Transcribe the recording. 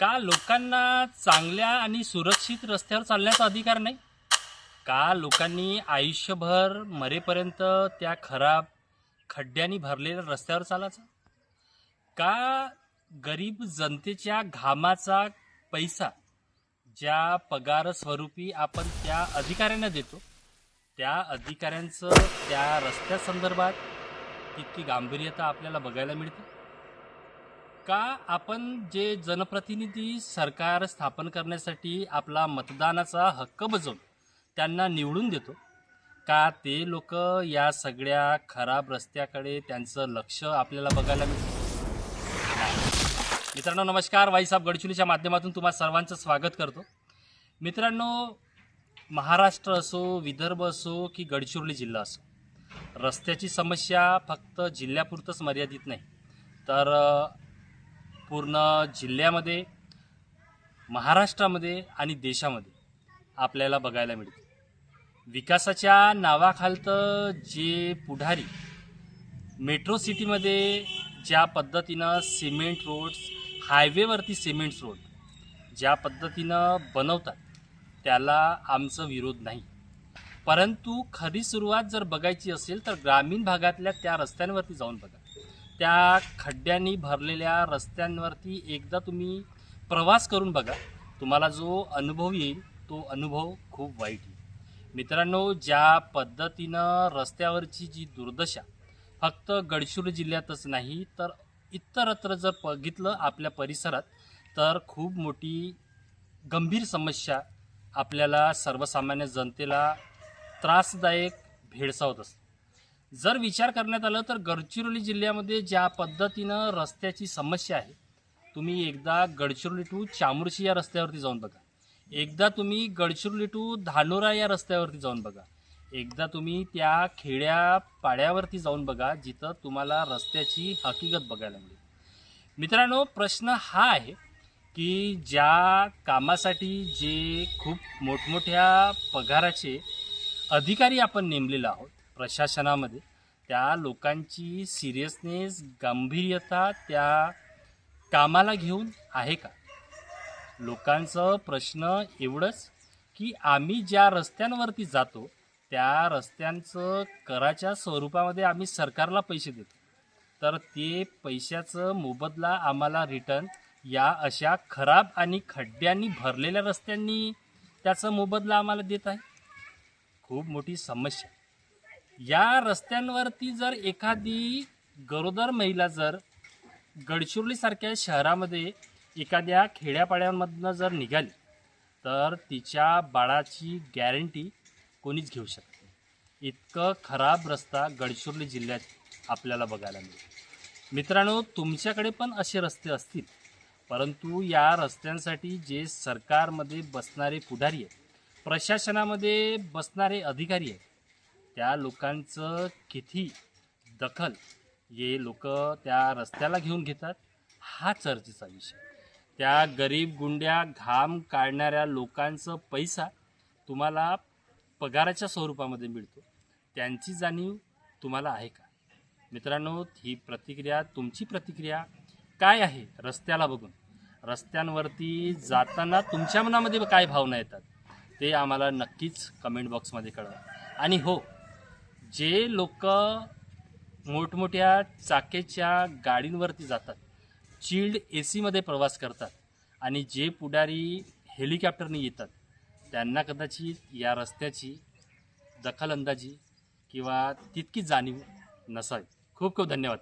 का लोकांना चांगल्या आणि सुरक्षित रस्त्यावर चालण्याचा अधिकार नाही? का लोकांनी आयुष्यभर मरेपर्यंत त्या खराब खड्ड्यांनी भरलेल्या रस्त्यावर चालायचं? का गरीब जनतेच्या घामाचा पैसा ज्या पगार स्वरूपी आपण त्या अधिकाऱ्यांना देतो त्या अधिकाऱ्यांचं त्या रस्त्यासंदर्भात तितकी गांभीर्यता आपल्याला बघायला मिळते? का आपण जे जनप्रतिनिधी सरकार स्थापन करण्यासाठी आपला मतदानाचा हक्क बजावून त्यांना निवडून देतो? का ते लोक या सगळ्या खराब रस्त्याकडे त्यांचं लक्ष आपल्याला बघायला मिळतं? मित्रांनो नमस्कार. वाईसाहेब गडचिरोलीच्या माध्यमातून तुम्हा सर्वांचं स्वागत करतो. मित्रांनो महाराष्ट्र असो विदर्भ असो की गडचिरोली जिल्हा असो रस्त्याची समस्या फक्त जिल्ह्यापुरतंच मर्यादित नाही. तर पूर्ण जिल्ह्यामध्ये महाराष्ट्रामध्ये आणि देशामध्ये आपल्याला बघायला मिळते. विकासाच्या नावाखालतं जे पुढारी मेट्रो सिटीमध्ये ज्या पद्धतीनं सिमेंट रोड्स हायवेवरती सिमेंट रोड ज्या पद्धतीनं बनवतात त्याला आमचं विरोध नाही. परंतु खरी सुरुवात जर बघायची असेल तर ग्रामीण भागातल्या त्या रस्त्यांवरती जाऊन बघा. त्या खड्ड्यांनी भरलेल्या रस्त्यांवरती एकदा तुम्ही प्रवास करून बघा. तुम्हाला जो अनुभव येईल तो अनुभव खूप वाईट येईल. मित्रांनो ज्या पद्धतीनं रस्त्यावरची जी दुर्दशा फक्त गडचिरोली जिल्ह्यातच नाही तर इतरत्र जर बघितलं आपल्या परिसरात तर खूप मोठी गंभीर समस्या आपल्याला सर्वसामान्य जनतेला त्रासदायक भेडसावत असते. जर विचार करण्यात आलं तर गडचिरोली जिल्ह्यामध्ये ज्या पद्धतीनं रस्त्याची समस्या आहे तुम्ही एकदा गडचिरोली टू चामुर्शी या रस्त्यावरती जाऊन बघा. एकदा तुम्ही गडचिरोली टू धानोरा या रस्त्यावरती जाऊन बघा. एकदा तुम्ही त्या खेड्या पाड्यावरती जाऊन बघा जिथं तुम्हाला रस्त्याची हकीकत बघायला मिळेल. मित्रांनो प्रश्न हा आहे की ज्या कामासाठी जे खूप मोठमोठ्या पगाराचे अधिकारी आपण नेमलेलो आहोत प्रशासनामध्ये त्या लोकांची सिरियसनेस गांभीर्यता त्या कामाला घेऊन आहे का? लोकांचं प्रश्न एवढंच की आम्ही ज्या रस्त्यांवरती जातो त्या रस्त्यांचं कराच्या स्वरूपामध्ये आम्ही सरकारला पैसे देतो. तर ते पैशाचं मोबदला आम्हाला रिटर्न या अशा खराब आणि खड्ड्यांनी भरलेल्या रस्त्यांनी त्याचा मोबदला आम्हाला देत आहे. खूप मोठी समस्या. या रस्त्यांवरती जर एखादी गरोदर महिला जर गडचिरोलीसारख्या शहरामध्ये एखाद्या खेड्यापाड्यांमधनं जर निघाली तर तिच्या बाळाची गॅरंटी कोणीच घेऊ शकत नाही. इतकं खराब रस्ता गडचिरोली जिल्ह्यात आपल्याला बघायला मिळेल. मित्रांनो तुमच्याकडे पण असे रस्ते असतील परंतु या रस्त्यांसाठी जे सरकारमध्ये बसणारे पुढारी आहेत प्रशासनामध्ये बसणारे अधिकारी आहेत त्या लोकांचं किती दखल हे लोक त्या रस्त्याला घेऊन घेतात हा चर्चेचा विषय. त्या गरीब गुंड्या घाम काढणाऱ्या लोकांचं पैसा तुम्हाला पगाराच्या स्वरूपामध्ये मिळतो. त्यांची जाणीव तुम्हाला आहे का? मित्रांनो ही प्रतिक्रिया तुमची प्रतिक्रिया काय आहे रस्त्याला बघून? रस्त्यांवरती जाताना तुमच्या मनामध्ये काय भावना येतात? ते आम्हाला नक्कीच कमेंट बॉक्समध्ये कळवा. आणि हो जे लोक मोठमोठ्या चाकेच्या गाडींवरती जातात चिल्ड ए सीमध्ये प्रवास करतात आणि जे पुढारी हेलिकॉप्टरने येतात त्यांना कदाचित या रस्त्याची दखलंदाजी किंवा तितकी जाणीव नसावी. खूप खूप धन्यवाद.